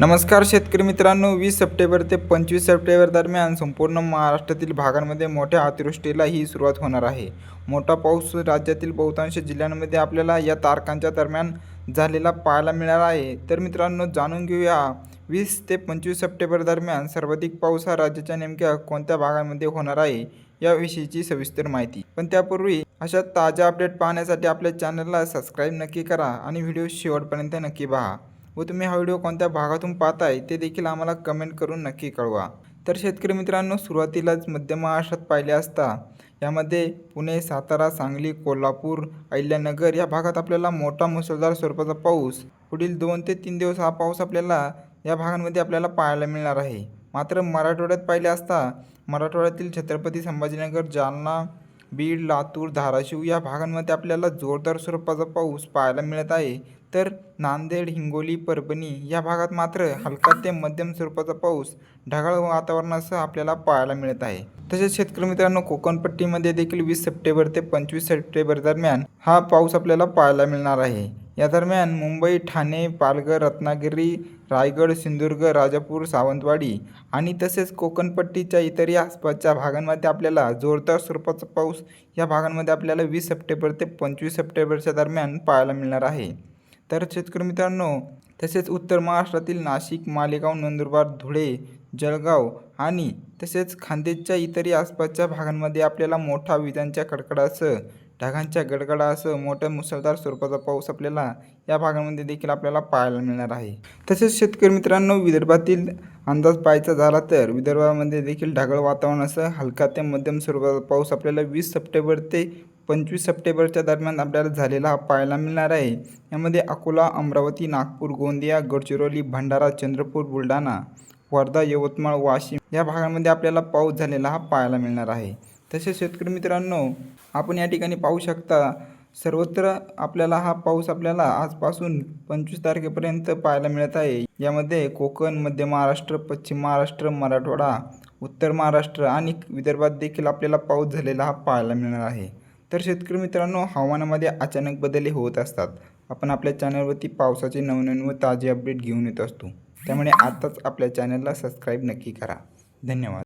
नमस्कार शेतकरी मित्रांनो वीस सप्टेंबर ते पंचवीस सप्टेंबर दरम्यान संपूर्ण महाराष्ट्रातील भागांमध्ये मोठ्या अतिवृष्टीला ही सुरुवात होणार आहे. मोठा पाऊस राज्यातील बहुतांश जिल्ह्यांमध्ये आपल्याला या तारखांच्या दरम्यान झालेला पाहायला मिळाला आहे. तर मित्रांनो जाणून घेऊया वीस ते पंचवीस सप्टेंबर दरम्यान सर्वाधिक पाऊस हा राज्याच्या नेमक्या कोणत्या भागांमध्ये होणार आहे याविषयीची सविस्तर माहिती. पण त्यापूर्वी अशा ताज्या अपडेट पाहण्यासाठी आपल्या चॅनलला सबस्क्राईब नक्की करा आणि व्हिडिओ शेवटपर्यंत नक्की पहा. व तुम्ही हा व्हिडिओ कोणत्या भागातून पाहताय ते देखील आम्हाला कमेंट करून नक्की कळवा. तर शेतकरी मित्रांनो सुरुवातीलाच मध्य महाराष्ट्रात पाहिले असता यामध्ये पुणे सातारा सांगली कोल्हापूर अहिल्यानगर या भागात आपल्याला मोठा मुसळधार स्वरूपाचा पाऊस पुढील दोन ते तीन दिवस हा पाऊस आपल्याला या भागांमध्ये आपल्याला पाहायला मिळणार आहे. मात्र मराठवाड्यात पाहिले असता मराठवाड्यातील छत्रपती संभाजीनगर जालना बीड लातूर धाराशिव या भागांमध्ये आपल्याला जोरदार स्वरूपाचा पाऊस पाहायला मिळत आहे. तर नांदेड हिंगोली परभणी या भागात मात्र हलका ते मध्यम स्वरूपाचा पाऊस ढगाळ वातावरणासह आपल्याला पाहायला मिळत आहे. तसेच शेतकरी मित्रांनो कोकणपट्टीमध्ये देखील वीस सप्टेंबर ते पंचवीस सप्टेंबर दरम्यान हा पाऊस आपल्याला पाहायला मिळणार आहे. या दरम्यान मुंबई ठाणे पालघर रत्नागिरी रायगड सिंधुदुर्ग राजापूर सावंतवाडी आणि तसेच कोकणपट्टीच्या इतरही आसपासच्या भागांमध्ये आपल्याला जोरदार स्वरूपाचा पाऊस या भागांमध्ये आपल्याला वीस सप्टेंबर ते पंचवीस सप्टेंबरच्या दरम्यान पाहायला मिळणार आहे. तर शेतकरी मित्रांनो तसेच उत्तर महाराष्ट्रातील नाशिक मालेगाव नंदुरबार धुळे जळगाव आणि तसेच खान्देशच्या इतरही आसपासच्या भागांमध्ये आपल्याला मोठा विजांच्या कडकडासह ढगांच्या गडगडासह मोठ्या मुसळधार स्वरूपाचा पाऊस आपल्याला या भागांमध्ये देखील आपल्याला पाहायला मिळणार आहे. तसेच शेतकरी मित्रांनो विदर्भातील अंदाज पाहायचा झाला तर विदर्भामध्ये देखील ढगाळ वातावरणासह हलका ते मध्यम स्वरूपाचा पाऊस आपल्याला वीस सप्टेंबर ते पंचवीस सप्टेंबरच्या दरम्यान आपल्याला झालेला हा पाहायला मिळणार आहे. यामध्ये अकोला अमरावती नागपूर गोंदिया गडचिरोली भंडारा चंद्रपूर बुलढाणा वर्धा यवतमाळ वाशिम या भागांमध्ये आपल्याला पाऊस झालेला हा पाहायला मिळणार आहे. तसेच शेतकरी मित्रांनो आपण या ठिकाणी पाहू शकता सर्वत्र आपल्याला हा पाऊस आपल्याला आजपासून पंचवीस तारखेपर्यंत पाहायला मिळत आहे. यामध्ये कोकण मध्य महाराष्ट्र पश्चिम महाराष्ट्र मराठवाडा उत्तर महाराष्ट्र आणि विदर्भात देखील आपल्याला पाऊस झालेला हा पाहायला मिळणार आहे. तर शेतकरी मित्रांनो हवामानामध्ये अचानक बदल होत असतात. आपण आपल्या चॅनलवरती पावसाचे नवनवीन व ताजे अपडेट घेऊन येत असतो. त्यामुळे आत्ताच आपल्या चॅनलला सबस्क्राईब नक्की करा. धन्यवाद.